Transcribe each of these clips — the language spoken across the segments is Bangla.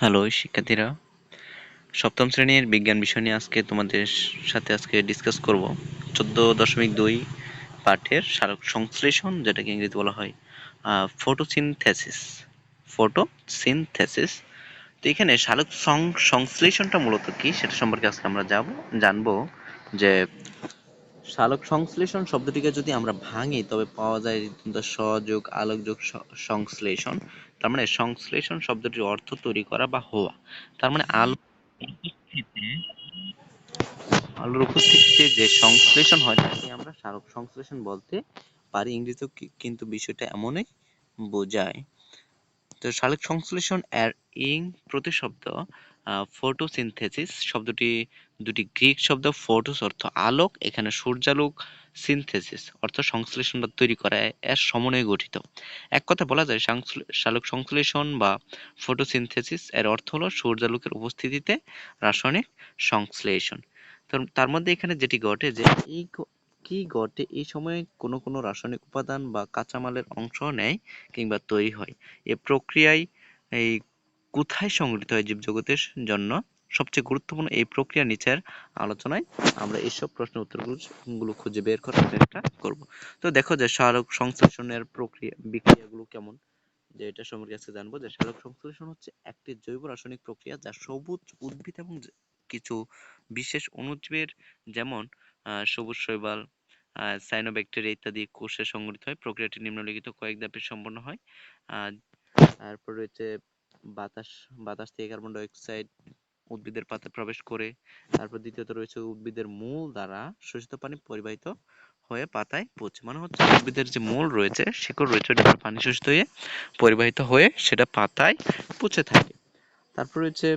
হ্যালো, শিক্ষার্থীরা। সপ্তম শ্রেণির বিজ্ঞান বিষয় নিয়ে আজকে তোমাদের সাথে আজকে ডিসকাস করব। চোদ্দ দশমিক দুই পাঠের সারক সংশ্লেষণ, যেটাকে ইংরেজি বলা হয় ফটোসিনথেসিস ফটোসিনথেসিস তো এখানে সালোক সংশ্লেষণটা মূলত কি, সেটা সম্পর্কে আজকে আমরা যাব, জানব যে সালোক সংশ্লেষণ শব্দটিকে যদি আমরা ভাঙি, তবে পাওয়া যায় সযোগ, আলোকযোগ সংশ্লেষণ। তার মানে সংশ্লেষণ শব্দটির অর্থ তৈরি করা বা হওয়া। তার মানে আলো আলোর উপস্থিতিতে যে সংশ্লেষণ হয়, তাকে আমরা সালোক সংশ্লেষণ বলতে পারি। ইংরেজিতেও কিন্তু বিষয়টা এমনই বোঝায়। তো সালোক সংশ্লেষণ এর ইং প্রতিশব্দ ফটোসিনথেসিস শব্দটি দুটি গ্রিক শব্দ ফটোস অর্থ আলোক, এখানে সূর্যালোক সিনথেসিস অর্থ সংশ্লেষণ বা তৈরি করা এর সমন্বয়ে গঠিত। এক কথা বলা যায় সালোক সংশ্লেষণ বা ফটোসিনথেসিস এর অর্থ হলো সূর্যালোকের উপস্থিতিতে রাসায়নিক সংশ্লেষণ। তার মধ্যে এখানে যেটি ঘটে যে এই কি ঘটে? এই সময়ে কোনো কোনো রাসায়নিক উপাদান বা কাঁচামালের অংশ নেয় কিংবা তৈরি হয়। এ প্রক্রিয়ায় এই কোথায় সংঘটিত হয় জীবজগতের জন্য? সবচেয়ে গুরুত্বপূর্ণ এই প্রক্রিয়া নিচের আলোচনায় আমরা এইসব প্রশ্নের উত্তরগুলো খুঁজে বের করার চেষ্টা করব। তো দেখো যে সারক সংশ্লেষণের প্রক্রিয়া, বিক্রিয়াগুলো কেমন? যে এটা সম্পর্কে আজকে জানব যে সারক সংশ্লেষণ হচ্ছে একটি জৈব রাসায়নিক প্রক্রিয়া যা সবুজ উদ্ভিদ এবং কিছু বিশেষ অনুজীবের যেমন সবুজ শৈবাল সাইনোব্যাকটেরিয়া ইত্যাদি কোষে সংগঠিত হয়। প্রক্রিয়াটি নিম্নলিখিত কয়েক ধাপে সম্পন্ন হয়। আর, তারপর রয়েছে বাতাস বাতাস থেকে কার্বন ডাই অক্সাইড উদ্ভিদের পাতায় প্রবেশ করে। তারপর দ্বিতীয়ত রয়েছে উদ্ভিদের মূল দ্বারা শোষিত পানি পরিবাহিত হয়ে পাতায় পৌঁছে মানে হচ্ছে উদ্ভিদের যে মূল রয়েছে, শিকড় রয়েছে ওটা পানি শোষিত হয়ে পরিবাহিত হয়ে সেটা পাতায় পচে থাকে। তারপর রয়েছে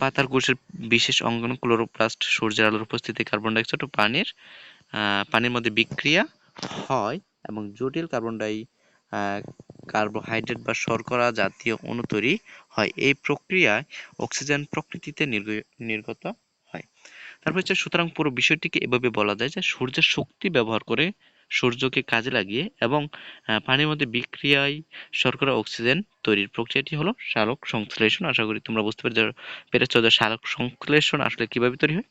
পাতার কোষের বিশেষ অঙ্গন ক্লোরোপ্লাস্ট সূর্যের আলোর উপস্থিতি, কার্বন ডাইঅক্সাইড ও পানির পানির মধ্যে বিক্রিয়া হয় এবং জটিল কার্বন ডাই কার্বোহাইড্রেট বা শর্করা জাতীয় অণু তৈরি হয়। এই প্রক্রিয়ায় অক্সিজেন প্রকৃতিতে নির্গত হয়। তারপর হচ্ছে সুতরাং পুরো বিষয়টিকে এভাবে বলা যায় যে সূর্যের শক্তি ব্যবহার করে সূর্যকে কাজে লাগিয়ে এবং পানির মধ্যে বিক্রিয়ায় শর্করা অক্সিজেন তৈরির প্রক্রিয়াটি হলো সালোক সংশ্লেষণ আশা করি তোমরা বুঝতে পেরেছ যে সালোক সংশ্লেষণ আসলে কীভাবে তৈরি হয়?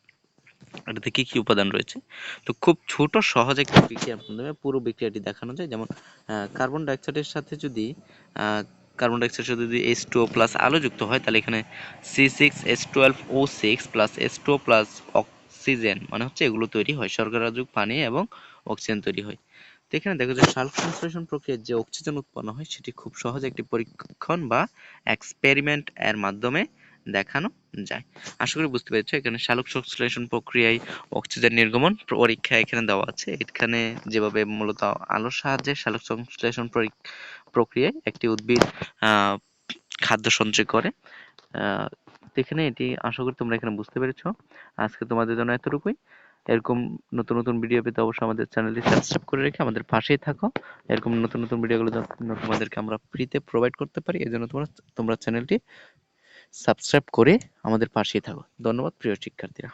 এটাতে কি কি উপাদান রয়েছে? তো খুব ছোট, সহজ একটা বিক্রিয়ার মাধ্যমে পুরো বিক্রিয়াটি দেখানো যায়। যেমন কার্বন ডাইঅক্সাইডের সাথে যদি কার্বন ডাইঅক্সাইড সাথে যদি এইচ টু প্লাস আলো যুক্ত হয়, তাহলে এখানে C six S twelve O six plus S two plus oxygen মানে হচ্ছে এগুলো তৈরি হয়। শর্করাযুক্ত পানি এবং অক্সিজেন তৈরি হয়। তো এখানে দেখো যে সালফ সংশ্লেষণ প্রক্রিয়ায় যে অক্সিজেন উৎপন্ন হয়, সেটি খুব সহজ একটি পরীক্ষণ বা এক্সপেরিমেন্ট এর মাধ্যমে দেখানো যায়। আশা করি বুঝতে পেরেছ, এখানে সালোক সংশ্লেষণ প্রক্রিয়ায় অক্সিজেন নির্গমন পরীক্ষা এখানে দেওয়া আছে। এখানে যেভাবে মূলত আলোর সাহায্যে সালোক সংশ্লেষণ প্রক্রিয়ায় একটি উদ্ভিদ খাদ্য সঞ্চয় করে। এখানে এটি, আশা করি তোমরা এখানে বুঝতে পেরেছ। আজকে তোমাদের জন্য এতটুকুই। এরকম নতুন নতুন ভিডিও পেতে অবশ্যই আমাদের চ্যানেলটি সাবস্ক্রাইব করে রেখে আমাদের পাশেই থাকো। এরকম নতুন নতুন ভিডিওগুলো তোমাদেরকে আমরা ফ্রিতে প্রোভাইড করতে পারি। এই জন্য তোমরা তোমরা চ্যানেলটি সাবস্ক্রাইব করে আমাদের পাশেই থাকো। ধন্যবাদ প্রিয় শিক্ষার্থীরা।